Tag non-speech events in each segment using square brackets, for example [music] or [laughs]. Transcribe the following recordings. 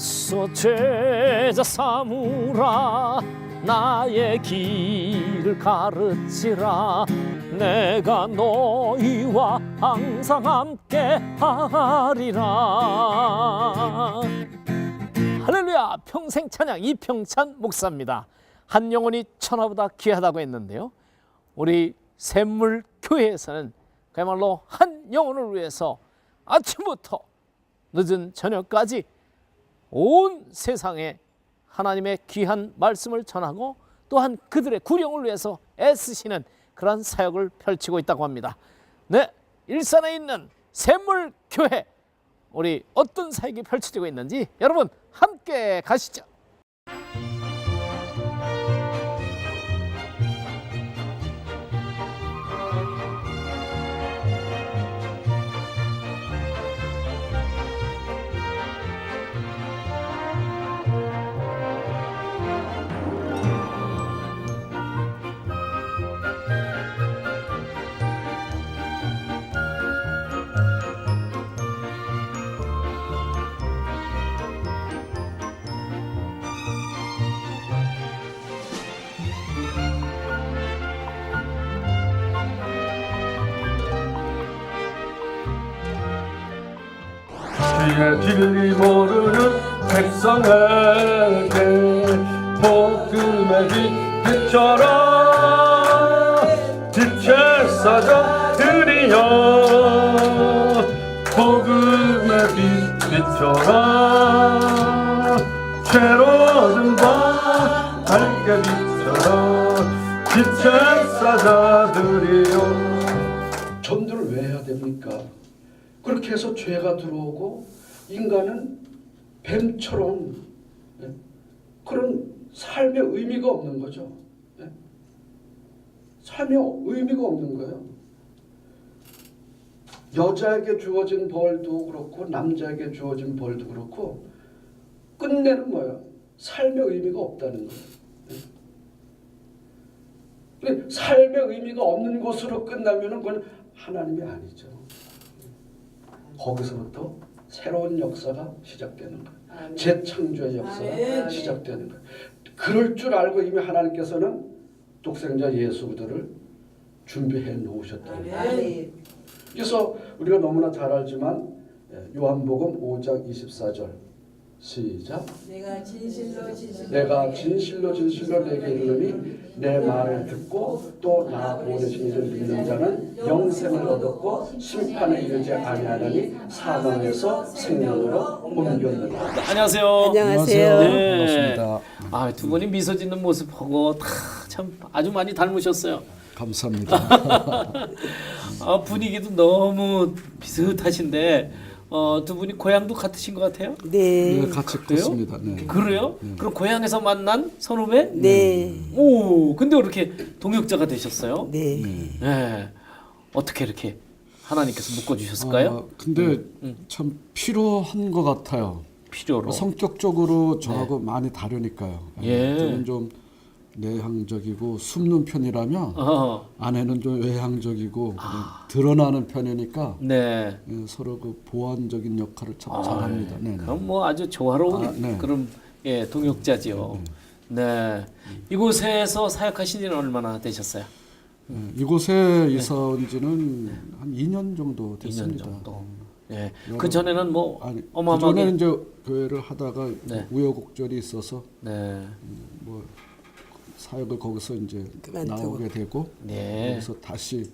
가서 제자 삼으라. 나의 길을 가르치라. 내가 너희와 항상 함께 하리라. 할렐루야! 평생 찬양 이평찬 목사입니다. 한 영혼이 천하보다 귀하다고 했는데요. 우리 샘물 교회에서는 그야말로 한 영혼을 위해서 아침부터 늦은 저녁까지 온 세상에 하나님의 귀한 말씀을 전하고 또한 그들의 구령을 위해서 애쓰시는 그러한 사역을 펼치고 있다고 합니다. 네, 일산에 있는 샘물 교회 우리 어떤 사역이 펼쳐지고 있는지 여러분 함께 가시죠. 주의 진리 모르는 백성에게 복음의 빛 비춰라 빛의 사자들이여 복음의 빛 비춰라 죄로든 밤 밝게 비춰라 빛의 사자들이여 전도를 왜 해야 됩니까? 그렇게 해서 죄가 들어오고 인간은 뱀처럼 예? 그런 삶의 의미가 없는 거죠. 예? 삶의 의미가 없는 거예요. 여자에게 주어진 벌도 그렇고 남자에게 주어진 벌도 그렇고 끝내는 뭐예요? 삶의 의미가 없다는 거예요. 예? 삶의 의미가 없는 곳으로 끝나면은 그건 하나님이 아니죠. 거기서부터 새로운 역사가 시작되는 거예요. 재창조의 역사가 시작되는 거예요. 그럴 줄 알고 이미 하나님께서는 독생자 예수 그들을 준비해 놓으셨다는 거예요. 그래서 우리가 너무나 잘 알지만 예, 요한복음 5장 24절 시작 내가 진실로 진실로 내가 진실로 진실로 내게 이르노니 내 말을 듣고 또 나 보내신 이를 믿는 자는 영생을 얻었고 심판에 이르지 아니하나니 사망에서 생명으로 옮겼느니라 안녕하세요. 안녕하세요. 네. 반갑습니다. 아, 두 분이 미소 짓는 모습 보고 다 참 아주 많이 닮으셨어요. 감사합니다. [laughs] 아, 분위기도 너무 비슷하신데 어, 두 분이 고향도 같으신 것 같아요. 네, 네. 같이 그래요? 컸습니다. 네. 그래요? 그럼 고향에서 만난 선후배? 네. 오, 근데 어떻게 동역자가 되셨어요? 네. 네. 어떻게 이렇게 하나님께서 묶어 주셨을까요? 아, 근데 참 필요한 것 같아요. 필요로. 성격적으로 저하고 많이 다르니까요. 예. 저는 좀 내향적이고 숨는 편이라면 어. 아내는 좀 외향적이고 그냥 드러나는 편이니까 네. 예, 서로 그 보완적인 역할을 참 아, 잘합니다. 네. 네. 그럼 뭐 아주 조화로운 아, 네. 그런 예, 동역자지요. 네. 이곳에서 사역하신 지는 얼마나 되셨어요? 예, 이곳에 이사 온 지는 한 2년 정도 2년 됐습니다. 정도. 예. 여러- 그 전에는 뭐 아니 어마어마하게 그전에는 이제 교회를 하다가 네. 우여곡절이 있어서 네. 뭐 사역을 거기서 이제 그만두고. 나오게 되고 네. 거기서 다시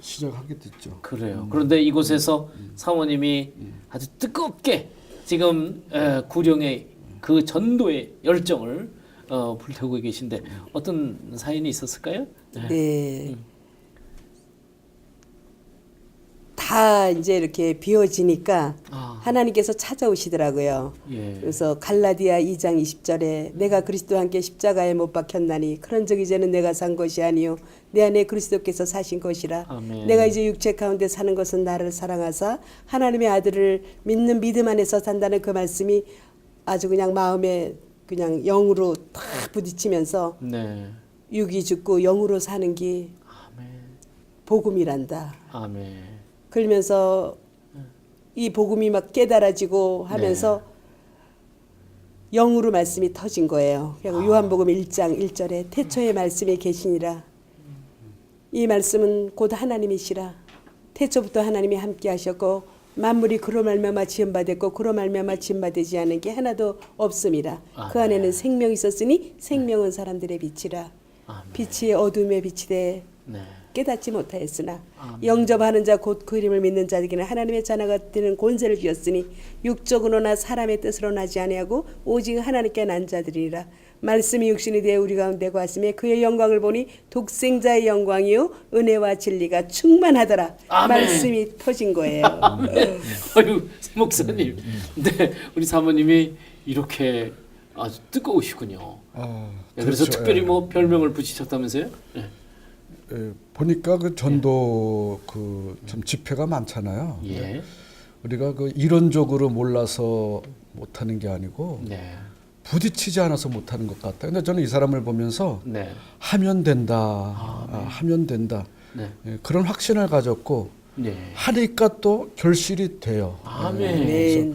시작하게 됐죠. 그래요. 그런데 이곳에서 사모님이 아주 뜨겁게 지금 에, 구령의 그 전도의 열정을 어, 불태우고 계신데 어떤 사연이 있었을까요? 네. 네. 다 이제 이렇게 비워지니까 아. 하나님께서 찾아오시더라고요. 예. 그래서 갈라디아 2장 20절에 내가 그리스도와 함께 십자가에 못 박혔나니 그런 적 이제는 내가 산 것이 아니요 내 안에 그리스도께서 사신 것이라 아멘. 내가 이제 육체 가운데 사는 것은 나를 사랑하사 하나님의 아들을 믿는 믿음 안에서 산다는 그 말씀이 아주 그냥 마음에 그냥 영으로 탁 부딪히면서 네. 육이 죽고 영으로 사는 게 아멘. 복음이란다. 아멘. 그러면서 이 복음이 막 깨달아지고 하면서 영으로 말씀이 터진 거예요. 그리고 요한복음 1장 1절에 태초에 말씀이 계시니라. 이 말씀은 곧 하나님이시라. 태초부터 하나님이 함께 하셨고 만물이 그로 말미암아 지음 받았고 그로 말미암아 지음 받지 않은 게 하나도 없음이라. 그 안에는 생명이 있었으니 생명은 사람들의 빛이라. 빛이 어둠의 빛이 돼 네. 깨닫지 못하였으나 영접하는 자 곧 그 이름을 믿는 자에게는 하나님의 자녀가 되는 권세를 주었으니 육적으로나 사람의 뜻으로 나지 아니하고 오직 하나님께 난 자들이라 말씀이 육신이 되어 우리 가운데 거하심에 그의 영광을 보니 독생자의 영광이요 은혜와 진리가 충만하더라 아멘. 말씀이 터진 거예요. [laughs] 아유 목사님, 네 우리 사모님이 이렇게 아주 뜨거우시군요. 아, 네, 그래서 그렇죠. 특별히 예. 뭐 별명을 붙이셨다면서요? 네. 예, 보니까 그 전도 그참 집회가 많잖아요. 예. 우리가 그 이론적으로 몰라서 못하는 게 아니고 네. 부딪히지 않아서 못하는 것 같다. 근데 저는 이 사람을 보면서 네. 하면 된다, 아, 하면 된다 네. 예, 그런 확신을 가졌고 네. 하니까 또 결실이 돼요. 아멘. 네.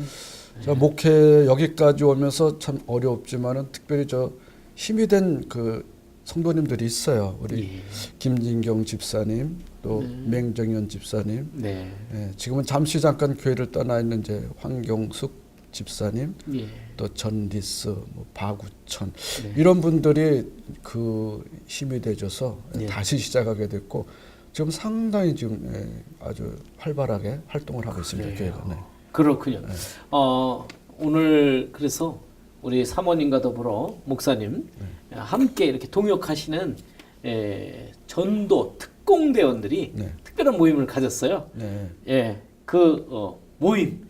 자 목회 여기까지 오면서 참 어렵지만은 특별히 저 힘이 된그 성도님들이 있어요. 우리 예. 김진경 집사님 또 맹정현 집사님 네. 예, 지금은 잠시 잠깐 교회를 떠나 있는 이제 황경숙 집사님 예. 또 전디스 뭐 바구천 네. 이런 분들이 그 힘이 돼줘서 네. 다시 시작하게 됐고 지금 상당히 지금 예, 아주 활발하게 활동을 하고 있습니다 그래요. 교회가. 네. 그렇군요. 어, 오늘 그래서 우리 사모님과 더불어 목사님 함께 이렇게 동역하시는 에, 전도 특공대원들이 네. 특별한 모임을 가졌어요. 네. 예, 그 어, 모임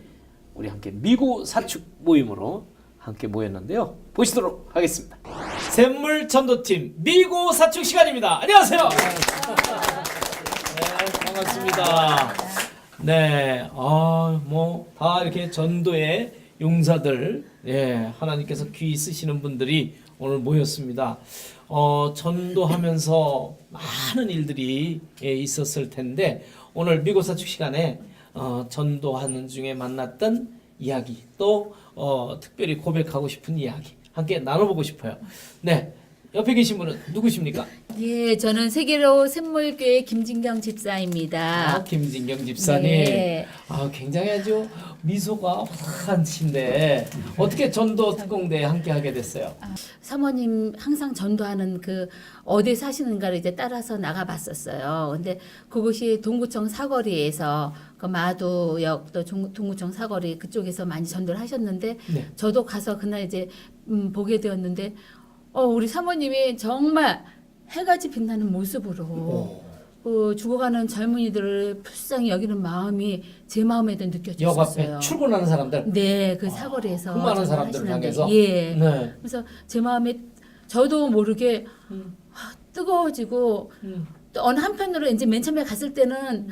우리 함께 미고 사축 모임으로 함께 모였는데요. 보시도록 하겠습니다. 샘물 전도팀 미고 사축 시간입니다. 안녕하세요. 네, 반갑습니다. 네, 아, 뭐다 이렇게 전도의 용사들, 예, 하나님께서 귀 쓰시는 분들이 오늘 모였습니다. 어, 전도하면서 많은 일들이 예, 있었을 텐데 오늘 미고사 축 시간에 어, 전도하는 중에 만났던 이야기 또 어, 특별히 고백하고 싶은 이야기 함께 나눠보고 싶어요. 네, 옆에 계신 분은 누구십니까? 예, 저는 세계로 샘물교회 김진경 집사입니다. 아, 김진경 집사님. 네. 아, 굉장히 아주 미소가 환하신데 어떻게 전도 특공대에 함께 하게 됐어요? 사모님 항상 전도하는 그 어디 사시는가를 이제 따라서 나가봤었어요. 근데 그곳이 동구청 사거리에서 그 마도역 또 종- 동구청 사거리 그쪽에서 많이 전도를 하셨는데 네. 저도 가서 그날 이제 음, 보게 되었는데 어, 우리 사모님이 정말 해같이 빛나는 모습으로 그 죽어가는 젊은이들을 불쌍히 여기는 마음이 제 마음에도 역 느껴졌어요. 앞에 출근하는 사람들. 네, 그 사거리에서 그 많은 사람들을 하시는데, 향해서? 예. 네. 그래서 제 마음에 저도 모르게 아, 뜨거워지고 또 어느 한편으로 이제 맨 처음에 갔을 때는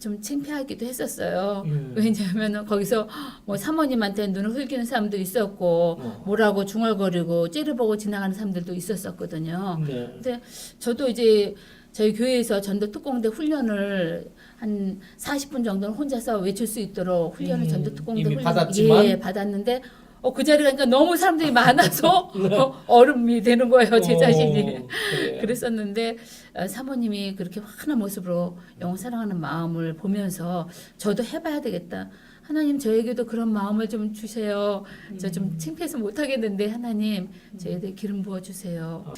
좀 창피하기도 했었어요. 음. 왜냐하면 거기서 뭐 사모님한테 눈을 흘기는 사람도 있었고 어. 뭐라고 중얼거리고 째려보고 지나가는 사람들도 있었었거든요. 네. 근데 저도 이제 저희 교회에서 전도 특공대 훈련을 한 40분 정도는 혼자서 외칠 수 있도록 훈련을 음, 전도 특공대 이미 훈련 받았지만? 예, 받았는데 어, 그 자리가 그러니까 너무 사람들이 많아서 [laughs] 어, 얼음이 되는 거예요, 제 어, 자신이. 그래요. 그랬었는데 어, 사모님이 그렇게 환한 모습으로 영혼 사랑하는 마음을 보면서 저도 해봐야 되겠다. 하나님 저에게도 그런 마음을 좀 주세요. 저 좀 창피해서 못 하겠는데 하나님 저에게 기름 부어 주세요.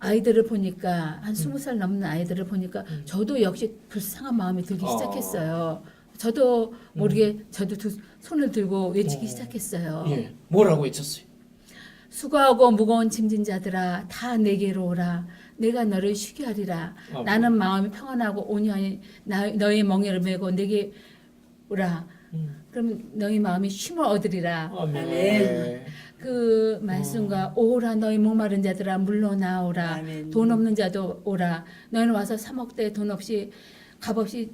아이들을 보니까 한 스무 살 넘는 아이들을 보니까 저도 역시 불쌍한 마음이 들기 어. 시작했어요. 저도 모르게 저도 두 손을 들고 외치기 어. 시작했어요. 예. 뭐라고 외쳤어요? 수고하고 무거운 짐진 자들아 다 내게로 오라 내가 너를 쉬게 하리라 아멘. 나는 마음이 평안하고 온유하니 나, 너의 멍에를 메고 내게 오라 음. 그럼 너희 마음이 쉼을 얻으리라 아멘. 아멘. 그 말씀과 오라 너희 목마른 자들아 물러나오라 아멘. 돈 없는 자도 오라 너희는 와서 사먹되 돈 없이 값 없이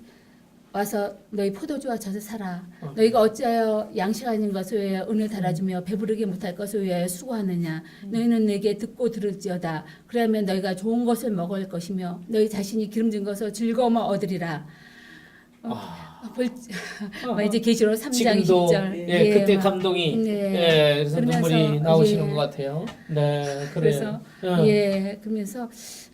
와서 너희 포도주와 젖을 사라 너희가 어찌하여 양식 아닌 것을 위하여 은을 달아주며 배부르게 못할 것을 위하여 수고하느냐 너희는 내게 듣고 들을지어다 그러면 너희가 좋은 것을 먹을 것이며 너희 자신이 기름진 것을 즐거움을 얻으리라 아, 볼, [laughs] 뭐 이제 계시록 3장 지금도 20절. 예, 그때 막, 감동이 네. 예, 그래서 그러면서, 눈물이 나오시는 예. 것 같아요. 네, 그래서 그래요. 예, 그러면서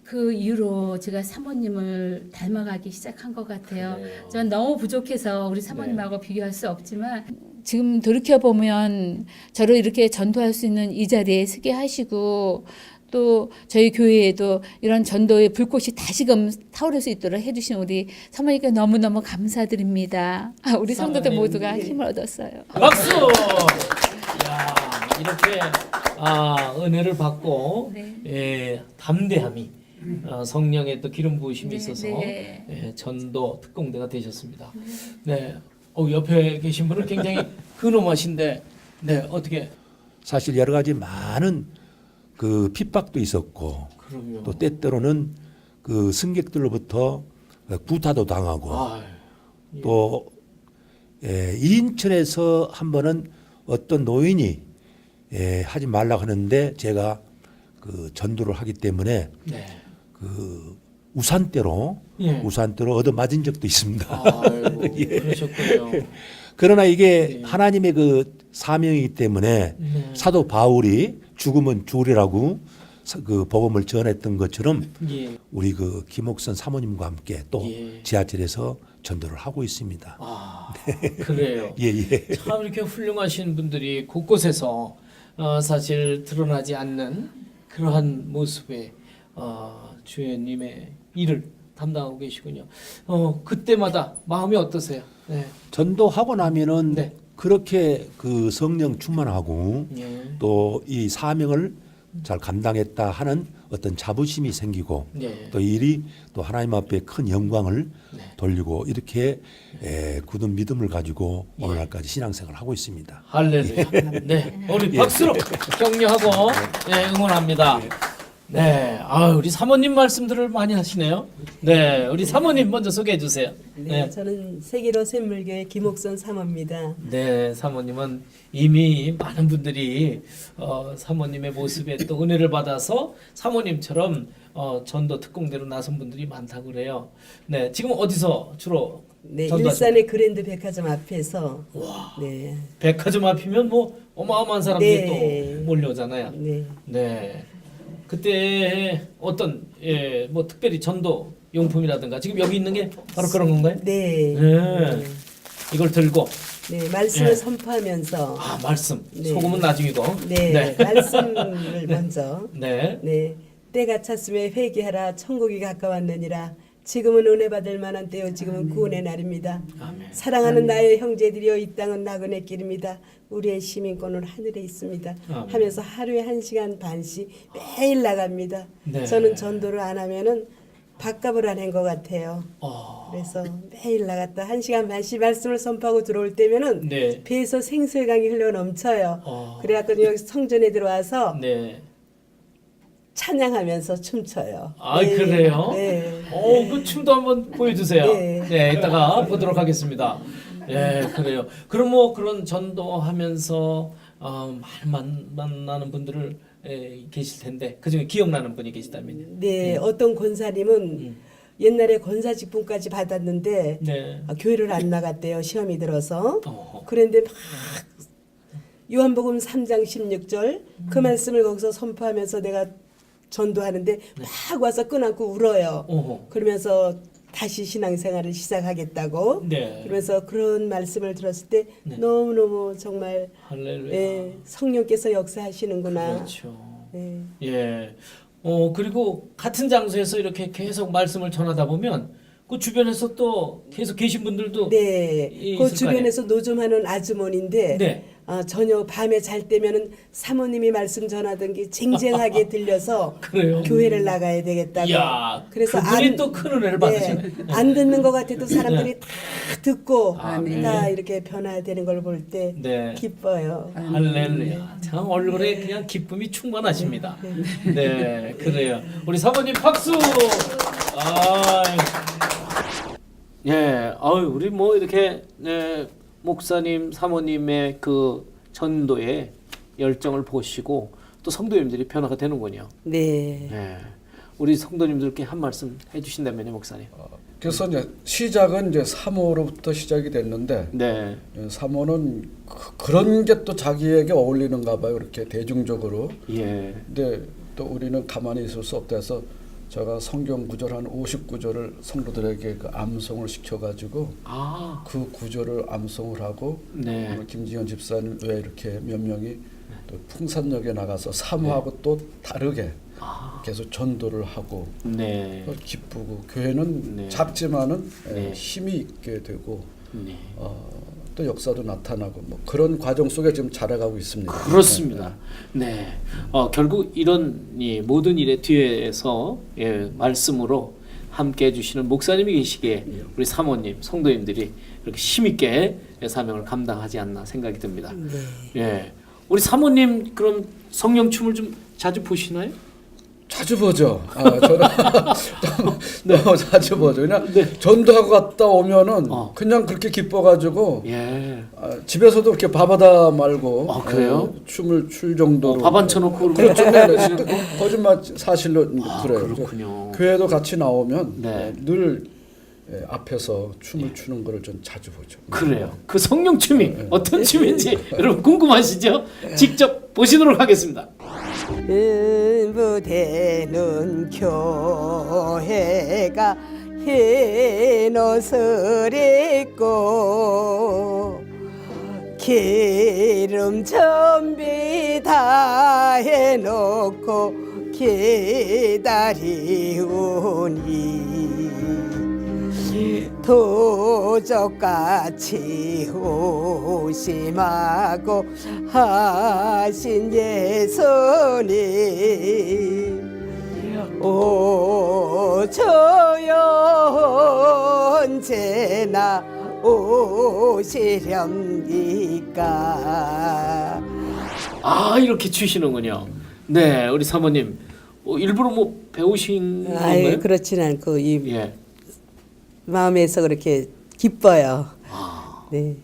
그 이후로 제가 사모님을 닮아가기 시작한 것 같아요. 그래요. 전 너무 부족해서 우리 네. 사모님하고 비교할 수 없지만 지금 돌이켜 보면 저를 이렇게 전도할 수 있는 이 자리에 서게 하시고 또 저희 교회에도 이런 전도의 불꽃이 다시금 타오를 수 있도록 해주신 우리 사모님께 너무 너무 감사드립니다. 아, 우리 성도들. 모두가 힘을 얻었어요. 박수! 야, 이렇게 아, 은혜를 받고 네. 예, 담대함이 어, 성령의 또 기름 부으심이 네, 있어서 네. 예, 전도 특공대가 되셨습니다. 네. 어, 옆에 계신 분은 굉장히 [laughs] 근엄하신데 네, 어떻게 사실 여러 가지 많은 그 핍박도 있었고 그럼요. 또 때때로는 그 승객들로부터 구타도 당하고 아, 또 예, 인천에서 한 번은 어떤 노인이 예, 하지 말라고 하는데 제가 그 전도를 하기 때문에 네. 그 우산대로 예. 우산대로 얻어 맞은 적도 있습니다. 아이고, [laughs] 그러셨군요. 그러나 이게 예. 하나님의 그 사명이기 때문에 네. 사도 바울이 죽으리라고 사- 그 복음을 전했던 것처럼 예. 우리 그 김옥선 사모님과 함께 또 예. 지하철에서 전도를 하고 있습니다. 아, 그래요. [laughs] 예, 예. 참 이렇게 훌륭하신 분들이 곳곳에서 어, 사실 드러나지 않는 그러한 모습의 어, 주연님의 일을 담당하고 계시군요. 어, 그때마다 마음이 어떠세요? 네. 전도하고 나면은 네. 그렇게 그 성령 충만하고 예. 또 이 사명을 잘 감당했다 하는 어떤 자부심이 생기고 네. 또이 일이 또 하나님 앞에 큰 영광을 네. 돌리고 이렇게 에, 굳은 믿음을 가지고 예. 오늘날까지 신앙생활을 하고 있습니다. 할렐루야. 네. [laughs] 우리 박수로 격려하고 네, 응원합니다. 네. 아, 우리 사모님 말씀들을 많이 하시네요. 네. 우리 사모님 먼저 소개해 주세요. 네, 네. 저는 세계로 샘물교회 김옥선 사모입니다. 네, 사모님은 이미 많은 분들이 어, 사모님의 모습에 또 은혜를 받아서 사모님처럼 어, 전도 특공대로 나선 분들이 많다고 그래요. 네, 지금 어디서 주로 네, 전도하십니까? 일산의 그랜드 백화점 앞에서 네, 백화점 앞이면 뭐 어마어마한 사람들이 네. 또 몰려오잖아요. 네. 네, 그때 어떤 예, 뭐 특별히 전도 용품이라든가 지금 여기 있는 게 바로 그런 건가요? 네. 네. 이걸 들고 네, 말씀을 네. 선포하면서 아 말씀 네. 소금은 나중이고 네, 말씀을 [laughs] 먼저 네. 네, 때가 찼음에 회개하라 천국이 가까웠느니라 지금은 은혜 받을 만한 때요 지금은 구원의 날입니다. 아멘. 사랑하는 나의 형제들이여 이 땅은 나그네 길입니다. 우리의 시민권은 하늘에 있습니다. 아멘. 하면서 하루에 한 시간 반씩 매일 나갑니다. 네. 저는 전도를 안 하면은 밥값을 안 한 것 같아요. 어, 그래서 매일 나갔다 한 시간 반씩 말씀을 선포하고 들어올 때면은 네. 배에서 생수의 강이 흘러 넘쳐요. 어. 그래갖고 여기 성전에 들어와서 네. 찬양하면서 춤춰요. 아 그래요? 네. 어, 그 춤도 한번 보여주세요. 네. 네. 이따가 보도록 하겠습니다. 예, 그래요. 그럼 뭐 그런 전도하면서 어, 만, 만나는 분들을 예, 계실 텐데 그 중에 기억나는 분이 계시다면요. 네, 어떤 권사님은 음. 옛날에 권사 직분까지 받았는데 네. 아, 교회를 안 나갔대요. 시험이 들어서. 어, 그런데 막 요한복음 3장 16절 그 말씀을 거기서 선포하면서 내가 전도하는데 막 와서 끈안고 울어요. 어허. 그러면서 다시 신앙생활을 시작하겠다고. 네. 그러면서 그런 말씀을 들었을 때 네. 너무너무 정말 할렐루야. 예, 성령께서 역사하시는구나. 그렇죠. 예. 예. 어 그리고 같은 장소에서 이렇게 계속 말씀을 전하다 보면 그 주변에서 또 계속 계신 분들도 네, 이- 그 있을 거 주변에서 노점하는 아주머니인데 네. 아, 저녁 밤에 잘 때면은 사모님이 말씀 전하던 게 쟁쟁하게 [laughs] 들려서 그래요? 교회를 나가야 되겠다고. 이야, 그분이 또큰 은혜를 받으시네. 안 듣는 것 같아도 사람들이 다 듣고 아멘. 다 이렇게 변화되는 걸 볼 때 네. 기뻐요. 할렐루야. 참 얼굴에 그냥 기쁨이 충만하십니다. 네, 그래요. 우리 사모님 박수. 아, 예, 아유, 우리 뭐 이렇게 네, 목사님, 사모님의 그 전도에 열정을 보시고 또 성도님들이 변화가 되는군요. 네. 네. 우리 성도님들께 한 말씀 해주신다면요, 목사님. 그래서 이제 시작은 이제 3호로부터 시작이 됐는데 네, 예, 3호는 그, 런 게 또 자기에게 어울리는가 봐요. 이렇게 대중적으로. 예, 근데 또 우리는 가만히 있을 수 없다 해서 제가 성경 구절 한 50구절을 성도들에게 그 암송을 시켜가지고 아, 그 구절을 암송을 하고 네. 오늘 김지현 집사님 외에 이렇게 몇 명이 또 풍산역에 나가서 사모하고 또 다르게 계속 전도를 하고 네, 기쁘고 교회는 네. 작지만은 예, 네. 힘이 있게 되고 네. 어, 또 역사도 나타나고 뭐 그런 과정 속에 지금 자라가고 있습니다. 그렇습니다. 네, 어, 결국 이런 이 모든 일의 뒤에서 예, 말씀으로 함께 해주시는 목사님이 계시기에 우리 사모님, 성도님들이 이렇게 힘있게 사명을 감당하지 않나 생각이 듭니다. 예, 우리 사모님 그럼 성령 춤을 좀 자주 보시나요? 자주 보죠. 아, 저는 [laughs] 너무 자주 보죠. 그냥 전도하고 갔다 오면은 네. 어. 그냥 그렇게 기뻐가지고 예, 아, 집에서도 이렇게 밥하다 말고 아, 그래요? 예, 춤을 출 정도로 어, 밥 앉혀놓고 그렇죠. 그렇죠. 네, 거짓말 사실로 아, 그래요. 그렇군요. 교회도 같이 나오면 네. 어, 늘 예, 앞에서 춤을 추는 거를 좀 자주 보죠. 그래요. 그 성령 춤이 어떤 춤인지 여러분 궁금하시죠? 직접 보시도록 하겠습니다. 부대는 교회가 흰 옷을 입고 기름 준비 다 해놓고 기다리오니 도적같이 오심하고 하신 예수님 오저여 언제나 오시렵니까 아 이렇게 추시는군요. 네, 우리 사모님 어, 일부러 뭐 배우신 건가요? 그렇진 않고 이 예. 마음에서 그렇게 기뻐요 아, 네,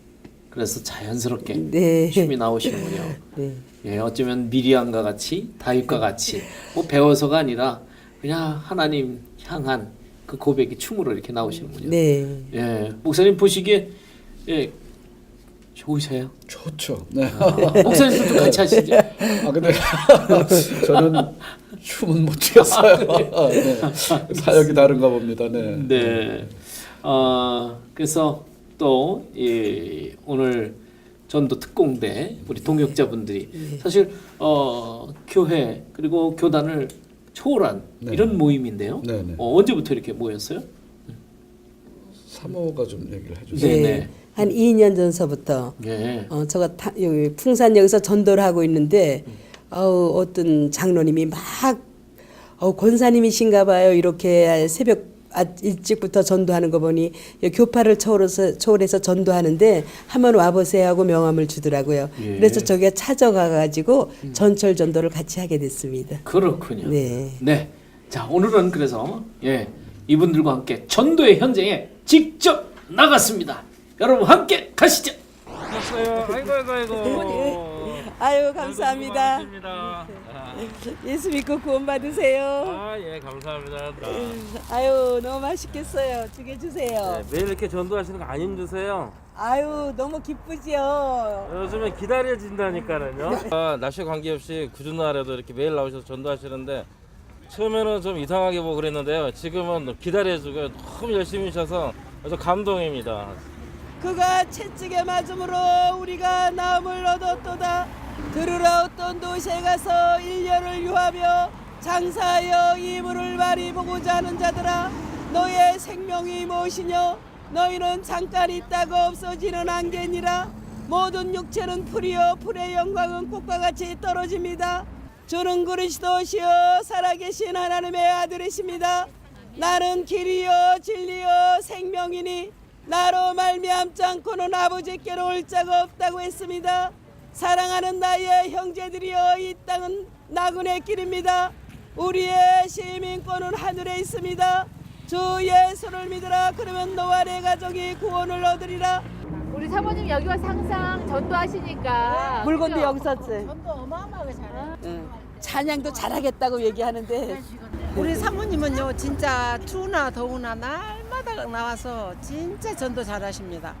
그래서 자연스럽게 네. 춤이 나오시는군요. [laughs] 네. 예, 어쩌면 미리암과 같이 다윗과 같이 뭐 배워서가 아니라 그냥 하나님 향한 그 고백이 춤으로 이렇게 나오시는군요. 네. 예, 목사님 보시기에 예, 좋으세요? 좋죠. 네. [laughs] 목사님도 같이 하시죠? 아 근데 [laughs] 저는 춤은 못 추겠어요. [laughs] 네. 사역이 다른가 봅니다. 네. 네. 어, 그래서 또 이, 오늘 전도 특공대 우리 동역자분들이 사실 어, 교회 그리고 교단을 초월한 네. 이런 모임인데요. 네, 네. 어, 언제부터 이렇게 모였어요? 사모가 좀 얘기를 해주세요. 네, 네. 네. 한 2년 전서부터 예. 어, 제가 타, 여기 풍산역에서 전도를 하고 있는데 어우, 어떤 장로님이 막 어, 권사님이신가 봐요. 이렇게 새벽 아, 일찍부터 전도하는 거 보니 교파를 초월해서, 초월해서 전도하는데 한번 와보세요 하고 명함을 주더라고요. 예. 그래서 저기가 찾아가가지고 전철 전도를 같이 하게 됐습니다. 그렇군요. 네. 네. 자, 오늘은 그래서 예, 이분들과 함께 전도의 현장에 직접 나갔습니다. 여러분 함께 가시죠. 아이고 아이고 아이고. 아유 감사합니다. 고맙습니다. 예수 믿고 구원 받으세요. 아 예 감사합니다. 아유 너무 맛있겠어요. 두개 주세요. 네, 매일 이렇게 전도하시는 거 안 힘드세요? 아유 너무 기쁘지요. 요즘에 기다려진다니까는요. 아, 날씨 관계없이 굳은 날에도 이렇게 매일 나오셔서 전도하시는데 처음에는 좀 이상하게 보고 그랬는데요. 지금은 기다려주고 너무 열심히 하셔서 아주 감동입니다. 그가 채찍에 맞음으로 우리가 나음을 얻었도다. 들으러 어떤 도시에 가서 1년을 유하며 장사하여 이 물을 많이 보고자 하는 자들아 너의 생명이 무엇이뇨? 너희는 잠깐 있다가 없어지는 안개니라. 모든 육체는 풀이요 풀의 영광은 꽃과 같이 떨어집니다. 주는 그리스도시요 살아계신 하나님의 아들이십니다. 나는 길이요 진리요 생명이니 나로 말미암지 않고는 아버지께로 올 자가 없다고 했습니다. 사랑하는 나의 형제들이여 이 땅은 나그네 길입니다. 우리의 시민권은 하늘에 있습니다. 주 예수를 믿으라 그러면 너와 내 가족이 구원을 얻으리라. 우리 사모님 여기 와서 항상 전도하시니까 물건도 그죠? 여기서 지 전도 어마어마하게 잘해. 찬양도 잘하겠다고 얘기하는데 우리 사모님은요 진짜 추우나 더우나 날 마다 나와서 진짜 전도 잘하십니다.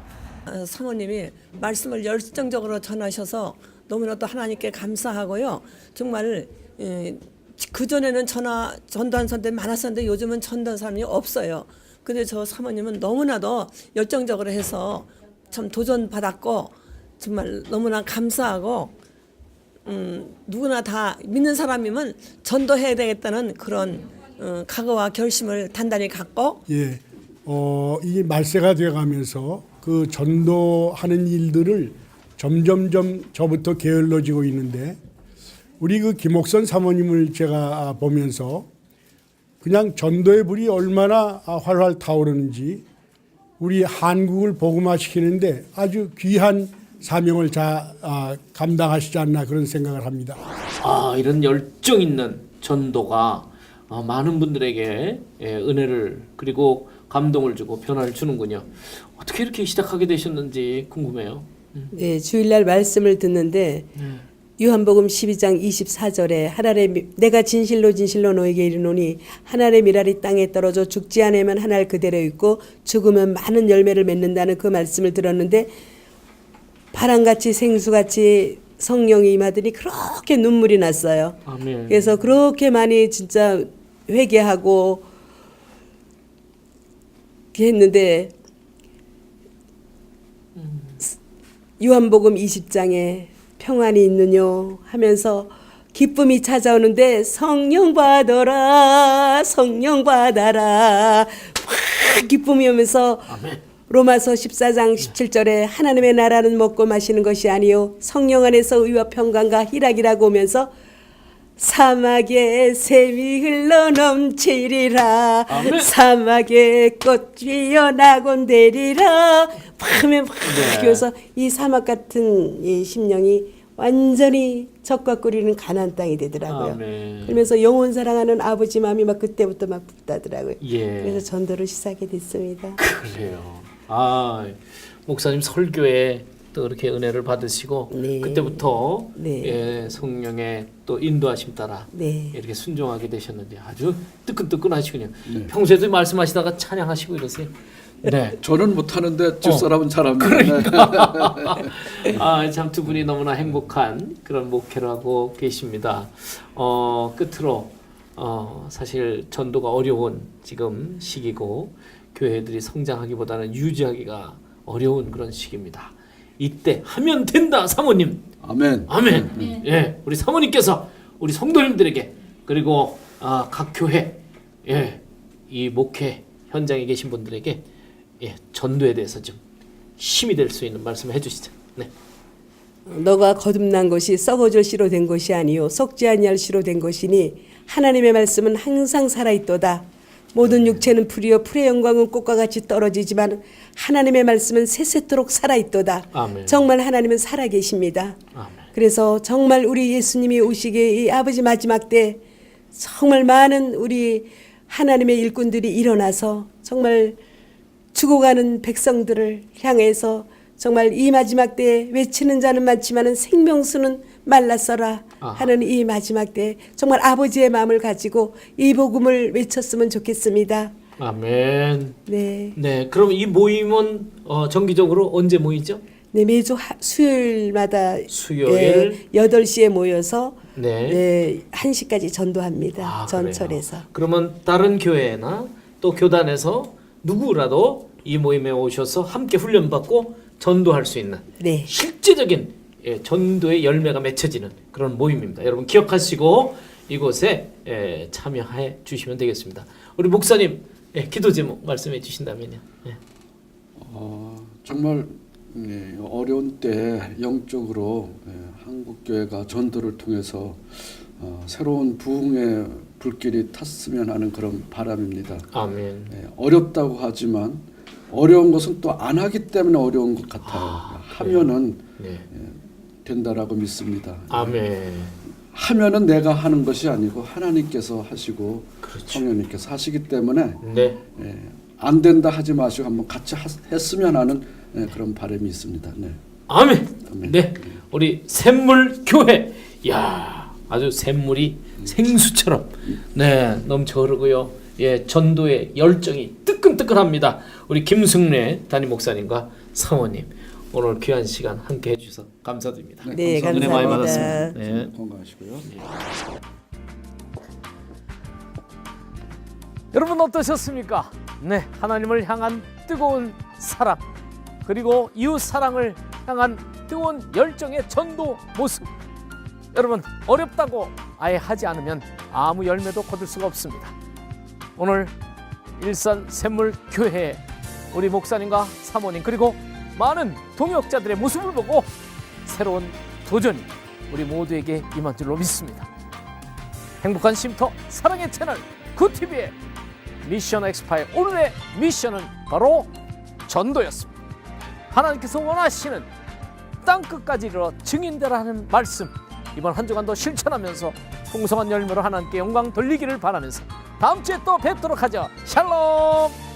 어, 사모님이 말씀을 열정적으로 전하셔서 너무나도 하나님께 감사하고요. 정말 그 전에는 전화 전도한 사람들이 많았었는데 요즘은 전도한 사람이 없어요. 근데 저 사모님은 너무나도 열정적으로 해서 참 도전 받았고 정말 너무나 감사하고 음, 누구나 다 믿는 사람이면 전도해야 되겠다는 그런 어, 각오와 결심을 단단히 갖고 예, 어, 이 말세가 되어가면서 그 전도하는 일들을 점점점 저부터 게을러지고 있는데 우리 그 김옥선 사모님을 제가 보면서 그냥 전도의 불이 얼마나 활활 타오르는지 우리 한국을 복음화시키는데 아주 귀한 사명을 자 아, 감당하시지 않나 그런 생각을 합니다. 아 이런 열정 있는 전도가 어, 많은 분들에게 예, 은혜를 그리고 감동을 주고 변화를 주는군요. 어떻게 이렇게 시작하게 되셨는지 궁금해요. 네, 주일날 말씀을 듣는데 요한복음 12장 24절에 하나의 미- 내가 진실로 진실로 너에게 이르노니 하나의 미랄이 땅에 떨어져 죽지 않으면 하나를 그대로 있고 죽으면 많은 열매를 맺는다는 그 말씀을 들었는데 바람같이 생수같이 성령이 임하더니 그렇게 눈물이 났어요. 아멘. 그래서 그렇게 많이 진짜 회개하고 했는데 요한복음 20장에 평안이 있느뇨 하면서 기쁨이 찾아오는데 성령 받아라 성령 받아라. 확 기쁨이 오면서 로마서 14장 17절에 하나님의 나라는 먹고 마시는 것이 아니요 성령 안에서 의와 평강과 희락이라고 오면서 사막에 샘이 흘러 넘치리라 아멘. 사막에 꽃 피어나곤 되리라 하면 막 네. 그래서 이 사막 같은 이 심령이 완전히 적과 꿀이는 가나안 땅이 되더라고요. 아멘. 그러면서 영혼 사랑하는 아버지 마음이 막 그때부터 막 붙다더라고요. 예. 그래서 전도를 시작하게 됐습니다. 그래요. 아 목사님 설교에 또 이렇게 은혜를 받으시고 네. 그때부터 네. 예, 성령의 또 인도하심 따라 네. 이렇게 순종하게 되셨는데 아주 뜨끈뜨끈하시군요. 평소에도 말씀하시다가 찬양하시고 이러세요. 네. 저는 못하는데 집사람은 잘합니다. [laughs] 아, 참 두 분이 너무나 행복한 그런 목회를 하고 계십니다. 어, 끝으로 어, 사실 전도가 어려운 지금 시기고 교회들이 성장하기보다는 유지하기가 어려운 그런 시기입니다. 이때 하면 된다, 사모님. 아멘. 아멘. 예, 우리 사모님께서 우리 성도님들에게 그리고 아, 각 교회 예, 이 목회 현장에 계신 분들에게 예, 전도에 대해서 좀 힘이 될 수 있는 말씀을 해주시죠. 네. 너가 거듭난 것이 썩어질 씨로 된 것이 아니요 썩지 아니할 씨로 된 것이니 하나님의 말씀은 항상 살아 있도다. 모든 육체는 풀이요 풀의 영광은 꽃과 같이 떨어지지만 하나님의 말씀은 세세토록 살아있도다. 아멘. 정말 하나님은 살아계십니다. 아멘. 그래서 정말 우리 예수님이 오시기에 이 아버지 마지막 때 정말 많은 우리 하나님의 일꾼들이 일어나서 정말 죽어가는 백성들을 향해서 정말 이 마지막 때 외치는 자는 많지만은 생명수는 말랐어라 하는 이 마지막 때 정말 아버지의 마음을 가지고 이 복음을 외쳤으면 좋겠습니다. 아멘. 네. 네. 그럼 이 모임은 어, 정기적으로 언제 모이죠? 네, 매주 하- 수요일마다 수요일. 예, 8시에 모여서 네. 네, 1시까지 전도합니다. 아, 전철에서. 그래요. 그러면 다른 교회나 또 교단에서 누구라도 이 모임에 오셔서 함께 훈련받고 전도할 수 있는 네. 실제적인 예, 전도의 열매가 맺혀지는 그런 모임입니다. 여러분 기억하시고 이곳에 예, 참여해 주시면 되겠습니다. 우리 목사님 예, 기도 제목 말씀해 주신다면요. 예. 어, 정말 예, 어려운 때 영적으로 예, 한국 교회가 전도를 통해서 어, 새로운 부흥의 불길이 탔으면 하는 그런 바람입니다. 아멘. 예, 어렵다고 하지만 어려운 것은 또 안 하기 때문에 어려운 것 같아요. 하면은 네. 된다라고 믿습니다. 아멘. 하면은 내가 하는 것이 아니고 하나님께서 하시고 그렇죠. 성령님께서 하시기 때문에 네. 예, 안 된다 하지 마시고 한번 같이 하, 했으면 하는 예, 그런 바람이 있습니다. 네. 아멘. 아멘. 네. 우리 샘물 교회. 야, 아주 샘물이 생수처럼 네 넘쳐 흐르고요. 예 전도의 열정이 뜨끈뜨끈합니다. 우리 김승래 담임 목사님과 사모님 오늘 귀한 시간 함께 해주셔서 감사드립니다. 네, 은혜 많이 감사합니다. 받았습니다. 네. 건강하시고요. 여러분 어떠셨습니까? 네, 하나님을 향한 뜨거운 사랑 그리고 이웃 사랑을 향한 뜨거운 열정의 전도 모습. 여러분 어렵다고 아예 하지 않으면 아무 열매도 거둘 수가 없습니다. 오늘 일산 샘물 교회 우리 목사님과 사모님 그리고 많은 동역자들의 모습을 보고 새로운 도전이 우리 모두에게 임한 줄로 믿습니다. 행복한 쉼터 사랑의 채널 구TV의 미션 엑스파의 오늘의 미션은 바로 전도였습니다. 하나님께서 원하시는 땅 끝까지 이르러 증인되라는 말씀 이번 한 주간도 실천하면서 풍성한 열매로 하나님께 영광 돌리기를 바라면서 다음 주에 또 뵙도록 하죠. 샬롬.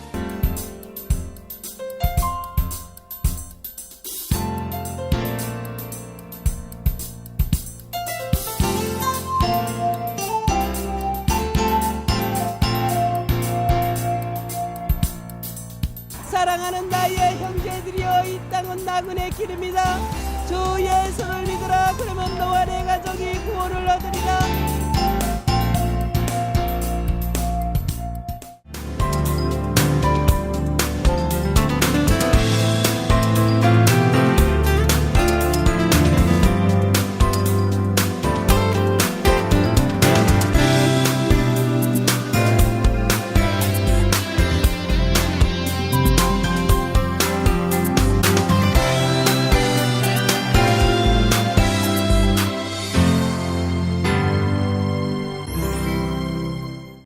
믿으라 그네 길입니다. 주 예수를 믿으라. 그러면 너와 내 가족이 구원을 얻으리라.